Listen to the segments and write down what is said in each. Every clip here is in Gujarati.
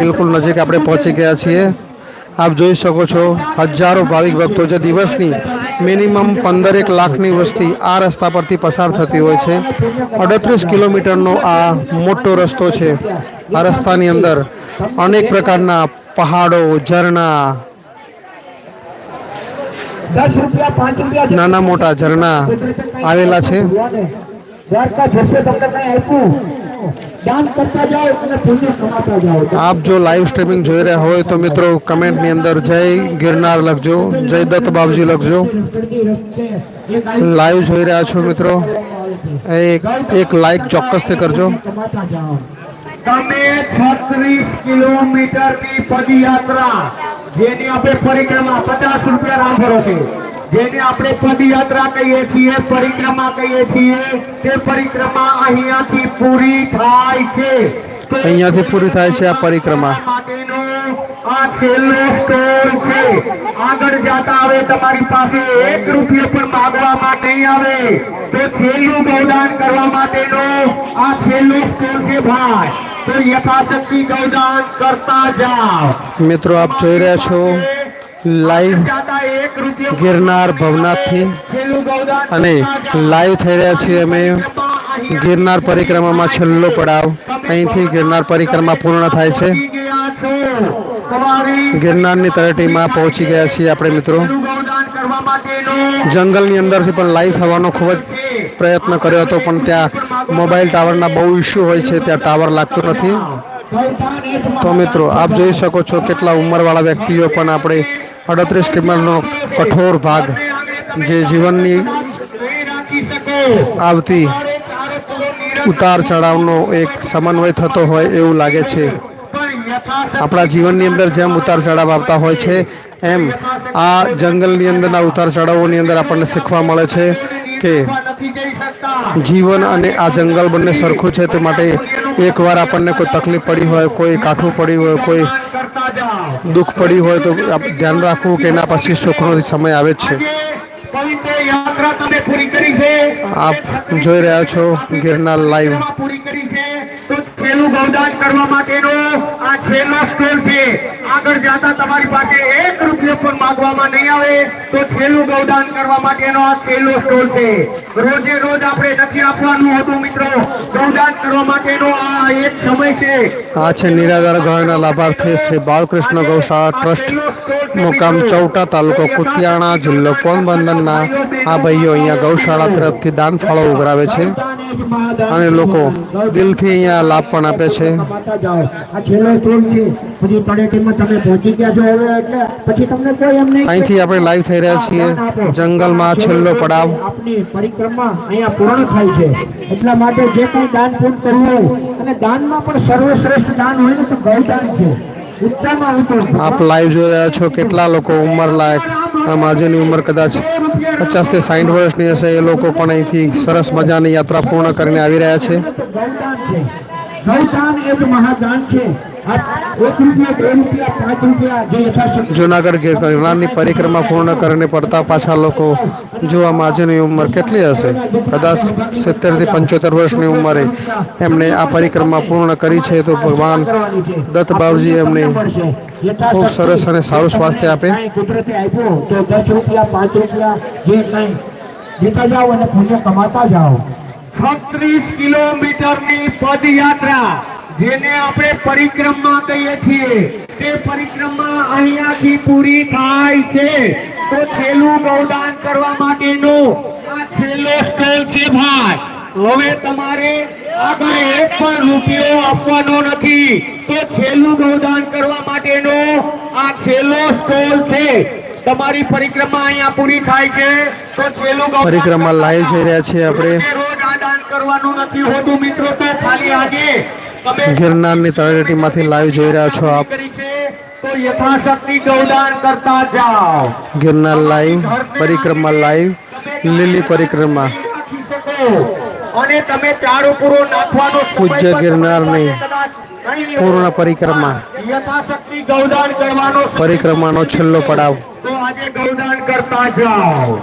બિલકુલ નજીક આપણે પહોંચી ગયા છીએ. આપ જોઈ શકો છો, હજારો ભાવિક ભક્તો જે દિવસની મિનિમમ પંદરેક લાખની વસ્તી આ રસ્તા પરથી પસાર થતી હોય છે. અડત્રીસ કિલોમીટરનો આ મોટો રસ્તો છે. આ રસ્તાની અંદર અનેક પ્રકારના પહાડો, ઝરણા, નાના મોટા ઝરણા આવેલા છે. આપ જો લાઈવ સ્ટ્રીમિંગ જોઈ રહ્યા હોય તો મિત્રો કમેન્ટની અંદર જય ગિરનાર લખજો જય દત્ત બાબજી લખજો. લાઈવ જોઈ રહ્યા છો મિત્રો. એક એક લાઈક ચોક્કસથી કરજો. તમે છત્રીસ કિલોમીટરની પદયાત્રા જેની આપણે પરિક્રમા પચાસ રૂપિયા રામ ભરો છે જેને આપણે પદયાત્રા કહીએ છીએ પરિક્રમા કહીએ છીએ તે પરિક્રમા અહીંયાથી પૂરી થાય છે. અહીંયાથી પૂરી થાય છે આ પરિક્રમા. આ છેલ્લો સ્ટોર છે. આગળ જતા હવે તમારી પાસે એક રૂપિયો પણ માંગવામાં નહીં આવે. તો છેલ્લું ગૌદાન કરવા માટેનો આ છેલ્લો સ્ટોર છે ભાઈ. તો યથાશક્તિ ગૌદાન કરતા જાઓ. મિત્રો આપ જોઈ રહ્યા છો. લાઈવ ગિરનાર ભવનાથથી અને લાઈવ થઈ રહ્યા છીએ અમે. ગિરનાર પરિક્રમામાં છેલ્લો પડાવ. અહીંથી ગિરનાર પરિક્રમા પૂર્ણ થાય છે. ગિરનારની તળેટીમાં પહોંચી ગયા છીએ આપણે મિત્રો. જંગલની અંદરથી પણ લાઈવ થવાનો ખૂબ જ પ્રયત્ન કર્યો હતો, પણ ત્યાં મોબાઈલ ટાવરના બહુ ઇસ્યુ હોય છે, ત્યાં ટાવર લાગતું નથી. તો મિત્રો, આપ જોઈ શકો છો કેટલા ઉંમરવાળા વ્યક્તિઓ પણ આપણે અડત્રીસ કિલોમીટરનો કઠોર ભાગ જે જીવનની આવતી ઉતાર ચઢાવનો એક સમન્વય થતો હોય એવું લાગે છે. આપણા જીવનની અંદર જેમ ઉતાર ચઢાવ આવતા હોય છે, એમ આ જંગલની અંદરના ઉતાર ચઢાવોની અંદર આપણને શીખવા મળે છે કે જીવન અને આ જંગલ બંને સરખું છે તે માટે એકવાર આપણને કોઈ તકલીફ પડી હોય, કોઈ કાઠું પડ્યું હોય, કોઈ દુઃખ પડ્યું હોય તો ધ્યાન રાખવું કે એના પછી સુખનો સમય આવે જ છે. આપ જોઈ રહ્યા છો ગિરનાર લાઈવ ગૌદાન કરવા માટેનો આ છેલ્લો સ્ટોલ છે. આગળ જતા તમારી પાસે એક રૂપિયો પણ માંગવામાં નહીં. આવે તો છેલ્લું ગૌદાન કરવા માટેનો આ છેલ્લો સ્ટોલ છે. રોજે રોજ આપણે નથી આપવાનું હતું મિત્રો. ગૌદાન કરવા માટેનો આ એક સમય છે. આ છે નિરાધાર ગાયના લાભાર્થી શ્રી બાલકૃષ્ણ ગૌશાળા ટ્રસ્ટ મુકામ ચૌટા તાલુકો કુતિયાણા જિલ્લો પોરબંદરના આ ભાઈઓ અહીંયા ગૌશાળા તરફથી દાન ફાળો ઉઘરાવે છે. અને લોકો દિલથી અહીંયા લાભ પણ આપે છે. અહીંથી આપણે લાઈવ થઈ રહ્યા છીએ. જંગલમાં છેલ્લો પડાવ. આપની પરિક્રમા અહીંયા પૂર્ણ થાય છે. એટલા માટે જે કંઈ દાન પૂર્ણ કરવું હોય અને દાનમાં પણ સર્વશ્રેષ્ઠ દાન હોય ને તો ગૌદાન છે. આપ લાઈવ જોઈ રહ્યા છો કેટલા લોકો ઉંમર લાયક આમ જેની ઉંમર કદાચ પચાસથી સાઠ વર્ષની હશે, એ લોકો પણ અહીંથી સરસ મજાની યાત્રા પૂર્ણ કરીને આવી રહ્યા છે. આ જે જુનાગઢ ગીર ગિરનારની પરિક્રમા પૂર્ણ કરીને પડતા પાછા લોકો જોવામાં માજીની ઉંમર કેટલી હશે? કદાચ સિત્તેરથી પંચોતેર વર્ષની ઉંમરે એમણે આ પરિક્રમા પૂર્ણ કરી છે તો ભગવાન દત્ત બાબજી એમને ખૂબ સરસ અને સારું સ્વાસ્થ્ય આપે. કાંઈ કુદરતે આપ્યો તો દસ રૂપિયા પાંચ રૂપિયા જે કંઈ દેતા જાઓ અને પુણ્ય કમાતા જાઓ. છત્રીસ કિલોમીટરની પદયાત્રા જેને આપણે પરિક્રમા કહીએ છીએ. તે પરિક્રમા અહીંયાથી પૂરી થાય છે. તો છેલ્લું ગૌદાન કરવા માટેનું આ છેલ્લો સ્ટેલ છે ભાઈ. હવે તમારે આગળ એક પણ રૂપિયો આપવાનો નથી. તો છેલ્લું ગૌદાન કરવા માટેનો આ છેલ્લો સ્ટોલ છે. તમારી પરિક્રમા અહીંયા પૂરી થાય છે. તો છેલ્લું પરિક્રમા લાઈવ જઈ રહ્યા છીએ આપણે. રોજ આ દાન કરવાનું નથી હોતું મિત્રો. તો ખાલી આજે ગિરનારની તળેટીમાંથી લાઈવ જોઈ રહ્યા છો આપ. તો યથાશક્તિ ગૌદાન કરતા જાઓ. ગિરનાર લાઈવ પરિક્રમા લાઈવ લીલી પરિક્રમા. અને તમે ચારો પૂરો નાખવાનો પૂજ્ય ગિરનારની. પૂર્ણ પરિક્રમા. યથાશક્તિ ગૌદાન કરવાનો પરિક્રમાનો છેલ્લો પડાવ. તો આજે ગૌદાન કરતા જાઓ.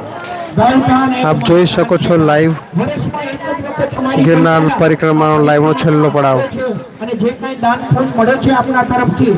આપ જોઈ શકો છો લાઈવ ગિરનાર પરિક્રમાનો લાઈવનો છેલ્લો પડાવ. અને જે કાંઈ દાન મળે છે આપણા તરફથી